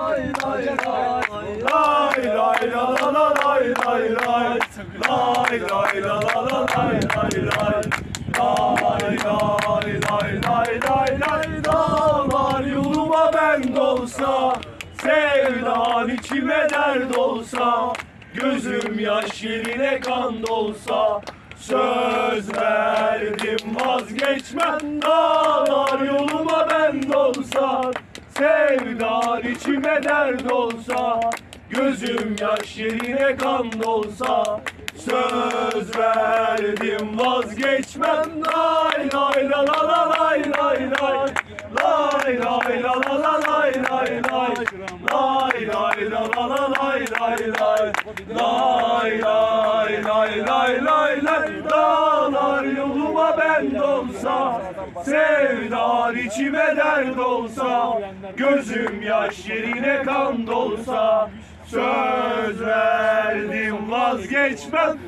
lay lay lay lay. La la la lay lay lay. Lay lay la la la lay lay lay. Lay lay lay lay lay lay. Dağlar yoluma ben dolsa sevdan içime dert olsa gözüm yaş yerine kan dolsa söz verdim vazgeçmem. Dağlar yoluma ben dolsa sevdan içime dert olsa gözüm yaş yerine kan dolsa söz verdim vazgeçmem. Lay lay la la la lay lay lay. Lay lay la la la lay lay lay. Lay lay la la la lay lay. Lay lay lay ben dolsa sevdan içime dert olsa gözüm yaş yerine kan dolsa söz verdim vazgeçmem